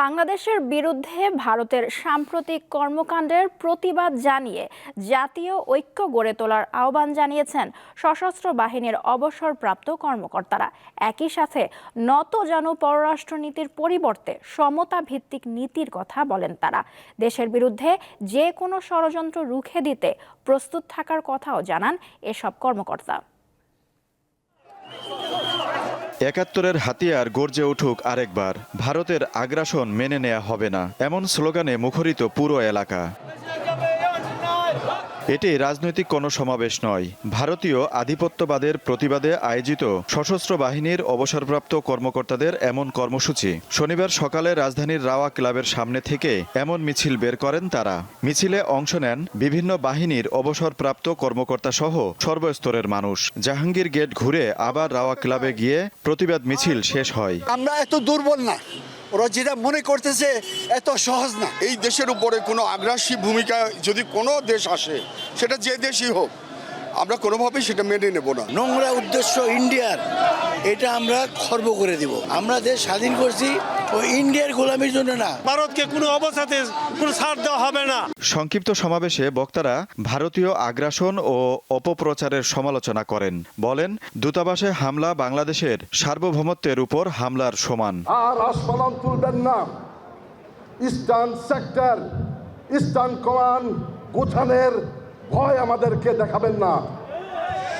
বাংলাদেশের বিরুদ্ধে ভারতের সাম্প্রতিক কর্মকাণ্ডের প্রতিবাদ জানিয়ে জাতীয় ঐক্য গড়ে তোলার আহ্বান জানিয়েছেন সশস্ত্র বাহিনীর অবসরপ্রাপ্ত কর্মকর্তারা। একই সাথে নত জানু পররাষ্ট্রনীতির পরিবর্তে সমতা ভিত্তিক নীতির কথা বলেন তারা। দেশের বিরুদ্ধে যে কোনো ষড়যন্ত্র রুখে দিতে প্রস্তুত থাকার কথাও জানান এসব কর্মকর্তা। একাত্তরের হাতিয়ার গর্জে উঠুক আরেকবার, ভারতের আগ্রাসন মেনে নেয়া হবে না, এমন স্লোগানে মুখরিত পুরো এলাকা। এটি রাজনৈতিক কোনো সমাবেশ নয়। ভারতীয় আধিপত্যবাদের প্রতিবাদে আয়োজিত সশস্ত্র বাহিনীর অবসরপ্রাপ্ত কর্মকর্তাদের এমন কর্মসূচি শনিবার সকালে রাজধানীর রাওয়া ক্লাবের সামনে থেকে এমন মিছিল বের করেন তারা। মিছিলে অংশ নেন বিভিন্ন বাহিনীর অবসরপ্রাপ্ত কর্মকর্তা সহ সর্বস্তরের মানুষ। জাহাঙ্গীর গেট ঘুরে আবার রাওয়া ক্লাবে গিয়ে প্রতিবাদ মিছিল শেষ হয়। আমরা এত দুর্বল না। ওরা যেটা মনে করতেছে এত সহজ না। এই দেশের উপরে কোনো আগ্রাসী ভূমিকা যদি কোনো দেশ আসে সেটা যে দেশই হোক আমরা কোনোভাবেই সেটা মেনে নেব না। নোংরা উদ্দেশ্য ইন্ডিয়ার এটা আমরা খর্ব করে দিব। আমরা দেশ স্বাধীন করছি ইন্ডিয়ার গোলামির জন্য না। ভারতকে কোনো অবস্থাতে কোনো ছাড় দেওয়া হবে না। সংক্ষিপ্ত সমাবেশে বক্তারা ভারতীয় আগ্রাসন ও অপপ্রচারের সমালোচনা করেন। বলেন দূতাবাসে হামলা বাংলাদেশের সার্বভৌমত্বের উপর হামলার সমান। আর আস্ফালন তুলবেন না। ইস্টার্ন সেক্টর ইস্টার্ন কমান্ড গোছানের ভয় আমাদেরকে দেখাবেন না।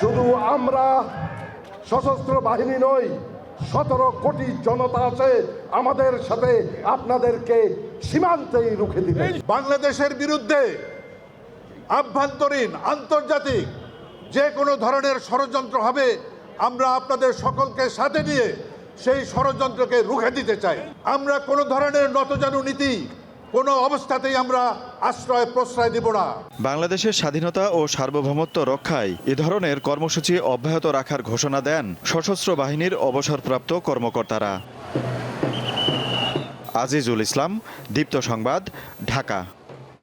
শুধু আমরা সশস্ত্র বাহিনী নই সতেরো কোটি জনতা আছে, আমাদের সাথে আপনাদেরকে সীমান্তেই রুখে দিবে। বাংলাদেশের বিরুদ্ধে আভ্যন্তরীণ, আন্তর্জাতিক যে কোনো ধরনের ষড়যন্ত্র হবে, আমরা আপনাদের সকলকে সাথে নিয়ে সেই ষড়যন্ত্রকে রুখে দিতে চাই। আমরা কোনো ধরনের নতজানু নীতি কোনো অবস্থাতেই আমরা আশ্রয়, প্রশ্রয় দিব না। বাংলাদেশের স্বাধীনতা ও সার্বভৌমত্ব রক্ষায় এ ধরনের কর্মসূচি অব্যাহত রাখার ঘোষণা দেন সশস্ত্র বাহিনীর অবসরপ্রাপ্ত কর্মকর্তারা। আজিজুল ইসলাম, দীপ্ত সংবাদ, ঢাকা।